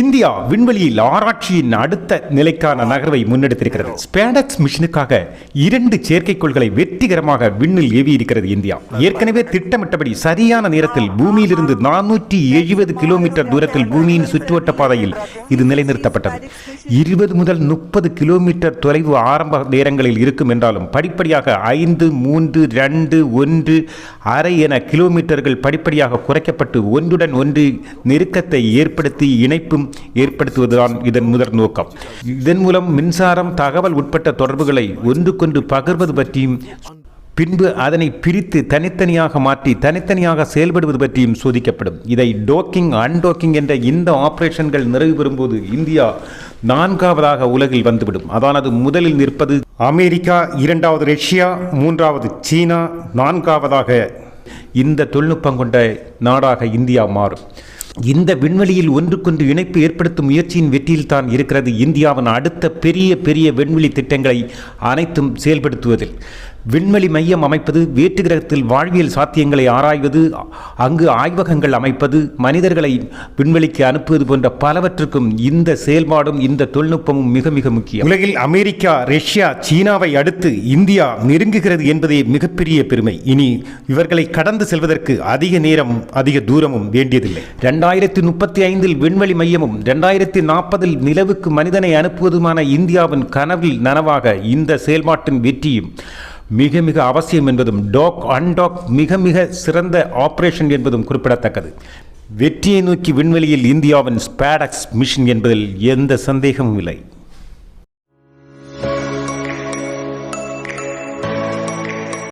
India விண்வெளியில் ஆராய்ச்சியின் அடுத்த நிலைக்கான நகர்வை முன்னெடுத்திருக்கிறது. ஸ்பேடக்ஸ் மிஷனுக்காக இரண்டு செயற்கைக்கோள்களை வெற்றிகரமாக விண்ணில் ஏவி இருக்கிறது இந்தியா. ஏற்கனவே திட்டமிட்டபடி சரியான நேரத்தில் பூமியிலிருந்து நானூற்றி எழுபது கிலோமீட்டர் தூரத்தில் பூமியின் சுற்றுவட்ட பாதையில் இது நிலைநிறுத்தப்பட்டது. இருபது முதல் முப்பது கிலோமீட்டர் தொலைவு ஆரம்ப நேரங்களில் இருக்கும் என்றாலும் படிப்படியாக ஐந்து மூன்று ரெண்டு ஒன்று அரை என கிலோமீட்டர்கள் படிப்படியாக குறைக்கப்பட்டு ஒன்றுடன் ஒன்று நெருக்கத்தை ஏற்படுத்தி இணைப்பும் ஏற்படுத்துவதுதான் இதன் முதற் நோக்கம். இதன் மூலம் மின்சாரம் தகவல் உட்பட்ட தொடர்புகளை ஒன்றுக்கொன்று பகிர்வது பற்றியும் பின்பு அதனை பிரித்து தனித்தனியாக மாற்றி தனித்தனியாக செயல்படுவது பற்றியும் சோதிக்கப்படும். இதை டோக்கிங் அன்டோக்கிங் என்ற இந்த ஆபரேஷன்கள் நிறைவு பெறும்போது இந்தியா நான்காவதாக உலகில் வந்துவிடும். அதானது முதலில் நிற்பது அமெரிக்கா இரண்டாவது ரஷ்யா மூன்றாவது சீனா நான்காவதாக இந்த தொழில்நுட்பம் கொண்ட நாடாக இந்தியா மாறும். இந்த விண்வெளியில் ஒன்றுக்கொன்று இணைப்பு ஏற்படுத்தும் முயற்சியின் வெற்றியில் தான் இருக்கிறது இந்தியாவின் அடுத்த பெரிய பெரிய விண்வெளி திட்டங்களை அனைத்தும் செயல்படுத்துவதில். விண்வெளி மையம் அமைப்பது வேற்று கிரகத்தில் வாழ்வியல் சாத்தியங்களை ஆராய்வது அங்கு ஆய்வகங்கள் அமைப்பது மனிதர்களை விண்வெளிக்கு அனுப்புவது போன்ற பலவற்றுக்கும் இந்த செயல்பாடும் இந்த தொழில்நுட்பமும் மிக மிக முக்கியம். உலகில் அமெரிக்கா ரஷ்யா சீனாவை அடுத்து இந்தியா நெருங்குகிறது என்பதே மிகப்பெரிய பெருமை. இனி இவர்களை கடந்து செல்வதற்கு அதிக நேரம் அதிக தூரமும் வேண்டியதில்லை. ரெண்டாயிரத்தி முப்பத்தி ஐந்தில் விண்வெளி மையமும் ரெண்டாயிரத்தி நாற்பதில் நிலவுக்கு மனிதனை அனுப்புவதுமான இந்தியாவின் கனவில் நனவாக இந்த செயல்பாட்டின் வெற்றியும் மிக மிக அவசியம் என்பதும் டாக் அன்டாக் மிக மிக சிறந்த ஆப்ரேஷன் என்பதும் குறிப்பிடத்தக்கது. வெற்றியை நோக்கி விண்வெளியில் இந்தியாவின் ஸ்பேடக்ஸ் மிஷன் என்பதில் எந்த சந்தேகமும் இல்லை.